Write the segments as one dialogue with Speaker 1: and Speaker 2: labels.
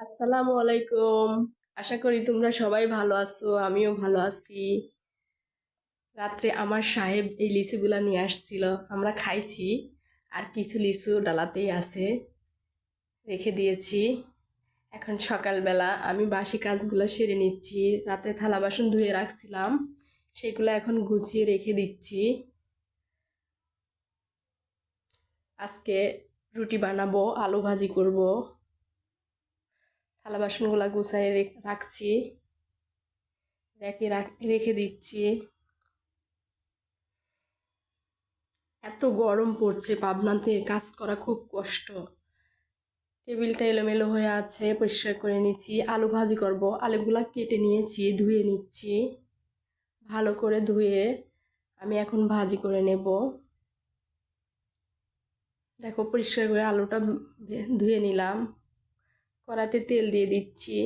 Speaker 1: আসসালামু আলাইকুম। আশা করি তোমরা সবাই ভালো আছো, আমিও ভালো আছি। রাত্রে আমার সাহেব এই লিচুগুলা নিয়ে আসছিল, আমরা খাইছি, আর কিছু লিচু ডালাতেই আছে, রেখে দিয়েছি। এখন সকালবেলা আমি বাসি কাজগুলো সেরে নিচ্ছি, রাতে থালা বাসন ধুয়ে রাখছিলাম, সেগুলো এখন গুছিয়ে রেখে দিচ্ছি। আজকে রুটি বানাবো, আলু ভাজি করব। থালা বাসনগুলা গুছাই রাখছি। রেখে রাখ- দিচ্ছি। এত গরম পড়ছে পাবনাতে কাজ করা খুব কষ্ট। টেবিলটা এলোমেলো হয়ে আছে, পরিষ্কার করে নিচ্ছি। আলু ভাজি করব। আলুগুলা কেটে নিয়েছি, ধুয়ে নিচ্ছি। ভালো করে ধুয়ে আমি এখন ভাজি করে নেব। দেখো, পরিষ্কার করে আলুটা ধুয়ে নিলাম। কড়াতে তেল দিয়ে দিচ্ছি।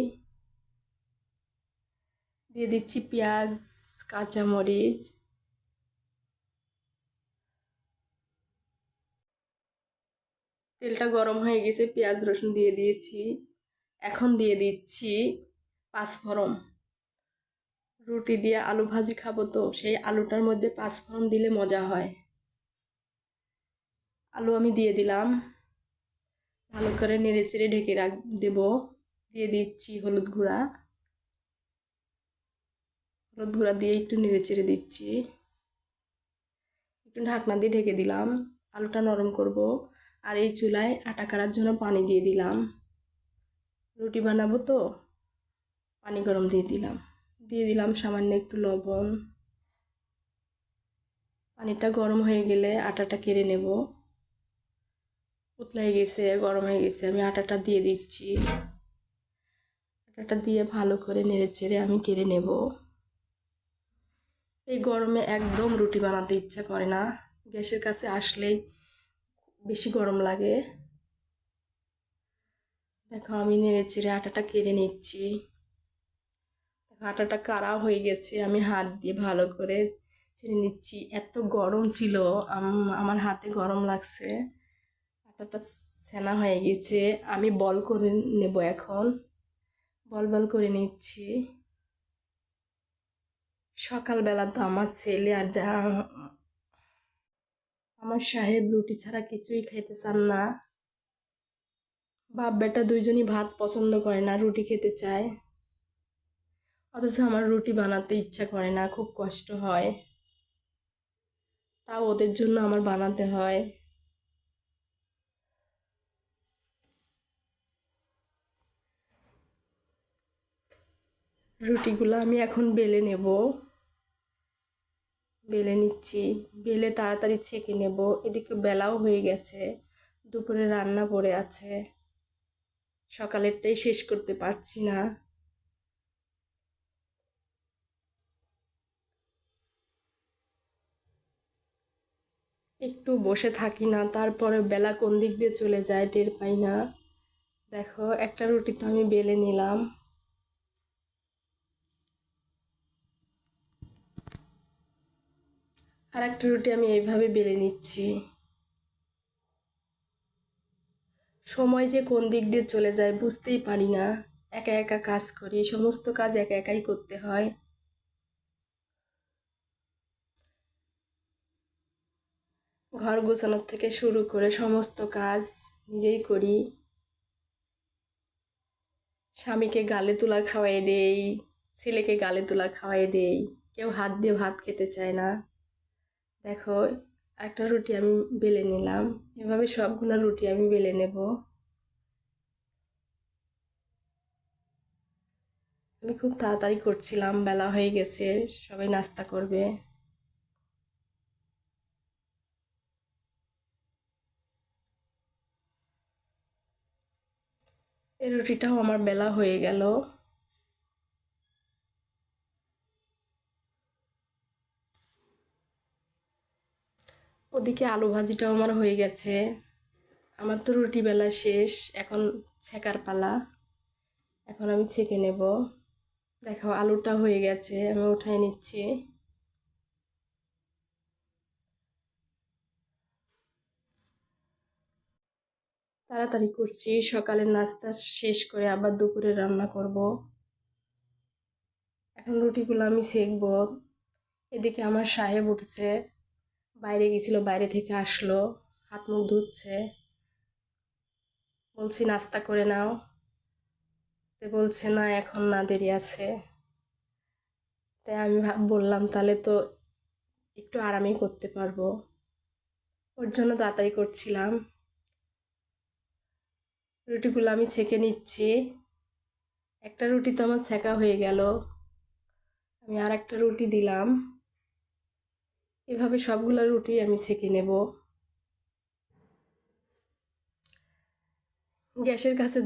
Speaker 1: দিয়ে দিচ্ছি পেঁয়াজ, কাঁচামরিচ। তেলটা গরম হয়ে গেছে, পেঁয়াজ, রসুন দিয়ে দিয়েছি। এখন দিয়ে দিচ্ছি পাঁচফোড়ন। রুটি দিয়ে আলু ভাজি খাব তো, সেই আলুটার মধ্যে পাঁচফোড়ন দিলে মজা হয়। আলু আমি দিয়ে দিলাম। ভালো করে নেড়ে চেড়ে ঢেকে রাখ, দেব। দিয়ে দিচ্ছি হলুদ গুঁড়া। হলুদ গুঁড়া দিয়ে একটু নেড়ে চেড়ে দিচ্ছি। একটু ঢাকনা দিয়ে ঢেকে দিলাম। আলুটা নরম করব। আর এই চুলায় আটা কাড়ার জন্য পানি দিয়ে দিলাম। রুটি বানাবো তো, পানি গরম দিয়ে দিলাম। দিয়ে দিলাম সামান্য একটু লবণ। পানিটা গরম হয়ে গেলে আটাটা কেড়ে নেব। উতলাই গেছে, গরম হয়ে গেছে, আমি আটাটা দিয়ে দিচ্ছি। আটাটা দিয়ে ভালো করে নেড়ে চেড়ে আমি কেড়ে নেব। এই গরমে একদম রুটি বানাতে ইচ্ছা করে না। গ্যাসের কাছে আসলেই বেশি গরম লাগে। দেখো, আমি নেড়ে চেড়ে আটাটা কেড়ে নিচ্ছি। আটাটা কাড়া হয়ে গেছে, আমি হাত দিয়ে ভালো করে ছেড়ে নিচ্ছি। এত গরম ছিল আমার হাতে গরম লাগছে। আটাটা সেনা হয়ে গেছে। আমি বল করে নেব এখন। বল বল করে নিচ্ছি। সকালবেলা তো আমার ছেলে আর যা আমার সাহেব রুটি ছাড়া কিছুই খেতে চান না। বাপ বেটা দুইজনই ভাত পছন্দ করে না, রুটি খেতে চায়। অথচ আমার রুটি বানাতে ইচ্ছা করে না, খুব কষ্ট হয়। তাও ওদের জন্য আমার বানাতে হয়। রুটিগুলো আমি এখন বেলে নেব। বেলে নিচ্ছি। বেলে তাড়াতাড়ি ছেঁকে নেব। এদিকে বেলাও হয়ে গেছে। দুপুরে রান্না পড়ে আছে। সকালেরটাই শেষ করতে পারছি না। একটু বসে থাকি না, তারপরে বেলা কোন দিক দিয়ে চলে যায় টের পাই না। দেখো, একটা রুটি তো আমি বেলে নিলাম। আর একটা রুটি আমি এইভাবে বেলে নিচ্ছি। সময় যে কোন দিক দিয়ে চলে যায় বুঝতেই পারি না। একা একা কাজ করি সমস্ত কাজ একা একাই করতে হয়। ঘর গোছানোর থেকে শুরু করে সমস্ত কাজ নিজেই করি। স্বামীকে গালে তুলা খাওয়াই দেই, ছেলেকে গালে তুলা খাওয়াই দেই। কেউ হাত দিয়ে ভাত খেতে চায় না। দেখো, একটা রুটি আমি বেলে নিলাম। এভাবে সবগুলো রুটি আমি বেলে নেব। আমি খুব তাড়াতাড়ি করছিলাম, বেলা হয়ে গেছে, সবাই নাস্তা করবে। এই রুটিটাও আমার বেলা হয়ে গেল। ওদিকে আলু ভাজিটাও আমার হয়ে গেছে। আমার তো রুটি বেলা শেষ, এখন ছেঁকার পালা। এখন আমি ছেঁকে নেব। দেখো, আলুটা হয়ে গেছে, আমি উঠাই নিচ্ছি। তাড়াতাড়ি করছি, সকালের নাস্তা শেষ করে আবার দুপুরে রান্না করব। এখন রুটিগুলো আমি সেকবো এদিকে আমার সাহেব উঠেছে। বাইরে গেছিল, বাইরে থেকে আসলো, হাত মুখ ধুচ্ছে। বলছি, নাস্তা করে নাও। বলছে, না, এখন না, দেরি আছে। তাই আমি বললাম, তাহলে তো একটু আরামই করতে পারব। ওর জন্য তাড়াতাড়ি করছিলাম। রুটিগুলো আমি ছেঁকে নিচ্ছি। একটা রুটি তো আমার ছেঁকা হয়ে গেল। আমি আর একটা রুটি দিলাম। এভাবে সবগুলো রুটি আমি ছেঁকে নেব। গ্যাসের কাছে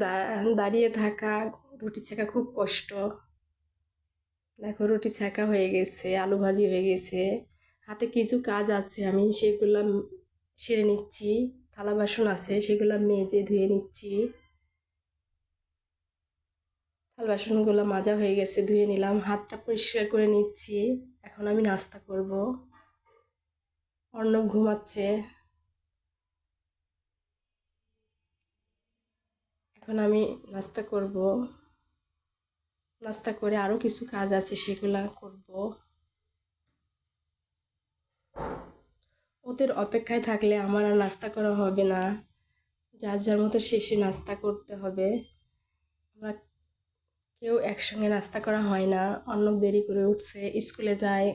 Speaker 1: দাঁড়িয়ে থাকা রুটি ছেঁকা খুব কষ্ট। দেখো রুটি ছেঁকা হয়ে গেছে, আলু ভাজি হয়ে গেছে। হাতে কিছু কাজ আছে, আমি সেগুলো সেরে নিচ্ছি। থালা বাসন আছে, সেগুলো মেজে ধুয়ে নিচ্ছি। থালা বাসনগুলো মাজা হয়ে গেছে, ধুয়ে নিলাম। হাতটা পরিষ্কার করে নিচ্ছি। এখন আমি নাস্তা করব। অর্ণব ঘুমাচ্ছে। এখন আমি নাস্তা করব। নাস্তা করে আরও কিছু কাজ আছে সেগুলা করব। ওদের অপেক্ষায় থাকলে আমার আর নাস্তা করা হবে না। যার যার মতো শেষে নাস্তা করতে হবে। আমরা কেউ একসঙ্গে নাস্তা করা হয় না। অন্য দেরি করে উঠছে, স্কুলে যায়,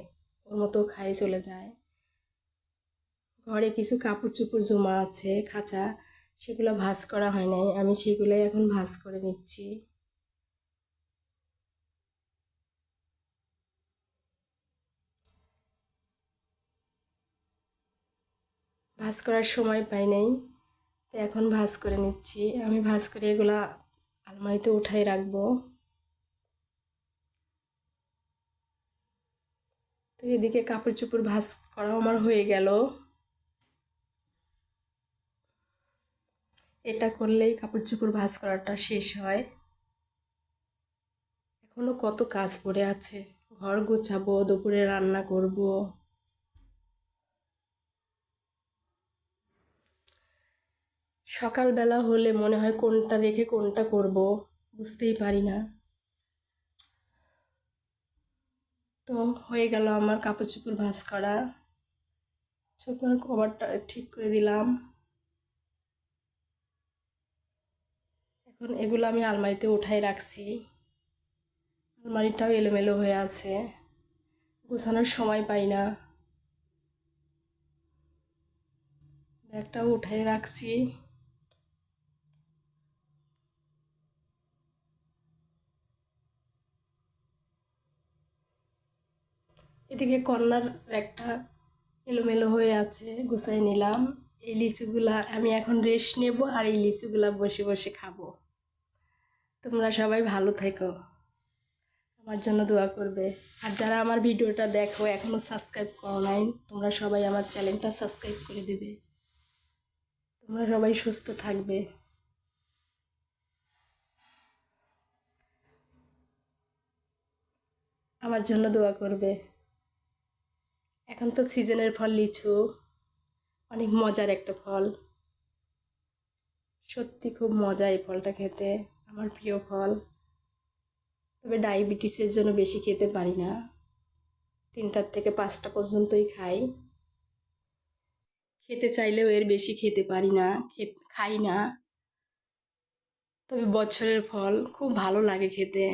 Speaker 1: ওর মতো খাই চলে যায়। ঘরে কিছু কাপড় চুপড় জমা আছে, খাঁচা, সেগুলো ভাঁজ করা হয় নাই। আমি সেগুলোই এখন ভাঁজ করে নিচ্ছি। ভাঁজ করার সময় পাই নাই, তো এখন ভাঁজ করে নিচ্ছি। আমি ভাঁজ করে এগুলা আলমারিতে উঠাই রাখব। তো এদিকে কাপড় চোপড় ভাঁজ করা আমার হয়ে গেল। এটা করলেই কাপড় চোপড় ভাঁজ করাটা শেষ হয়। এখনও কত কাজ পড়ে আছে। ঘর গোছাবো, দুপুরে রান্না করব। সকালবেলা হলে মনে হয় কোনটা রেখে কোনটা করব, বুঝতেই পারি না। তো হয়ে গেল আমার কাপড় চোপড় ভাঁজ করা। চোপড়ার কভারটা ঠিক করে দিলাম। এখন এগুলো আমি আলমারিতে উঠাই রাখছি। আলমারিটাও এলোমেলো হয়ে আছে। গোছানোর সময় পাই না। ব্যাগটাও উঠাই রাখছি। এদিকে কর্নার একটা এলোমেলো হয়ে আছে, গুছাই নিলাম। এই লিচুগুলা আমি এখন রেস্ট নেব আর এই লিচুগুলা বসে বসে খাব। তোমরা সবাই ভালো থেকো। আমার জন্য দোয়া করবে। আর যারা আমার ভিডিওটা দেখো এখনও সাবস্ক্রাইব করো নাই, তোমরা সবাই আমার চ্যানেলটা সাবস্ক্রাইব করে দেবে। তোমরা সবাই সুস্থ থাকবে। আমার জন্য দোয়া করবে। এখন তো সিজনের ফল লিচু, অনেক মজার একটা ফল। সত্যি খুব মজা এই ফলটা খেতে। আমার প্রিয় ফল। তবে ডায়াবেটিসের জন্য বেশি খেতে পারি না। তিনটার থেকে পাঁচটা পর্যন্তই খাই। খেতে চাইলেও এর বেশি খেতে পারি না খাই না। তবে বছরের ফল খুব ভালো লাগে খেতে।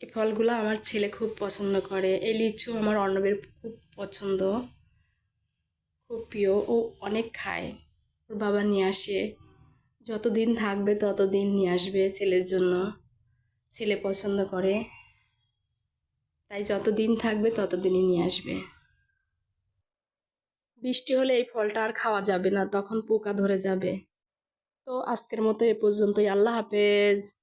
Speaker 1: এই ফলগুলো আমার ছেলে খুব পছন্দ করে। এই লিচু আমার অর্ণবের খুব পছন্দ। খুব প্রিয়। ও অনেক খায়। ওর বাবা নিয়ে আসে। যতদিন থাকবে ততদিন নিয়ে আসবে ছেলের জন্য। ছেলে পছন্দ করে। তাই যতদিন থাকবে ততদিনই নিয়ে আসবে। বৃষ্টি হলে এই ফলটা আর খাওয়া যাবে না, তখন পোকা ধরে যাবে। তো আজকের মতো এ পর্যন্তই। আল্লাহ হাফেজ।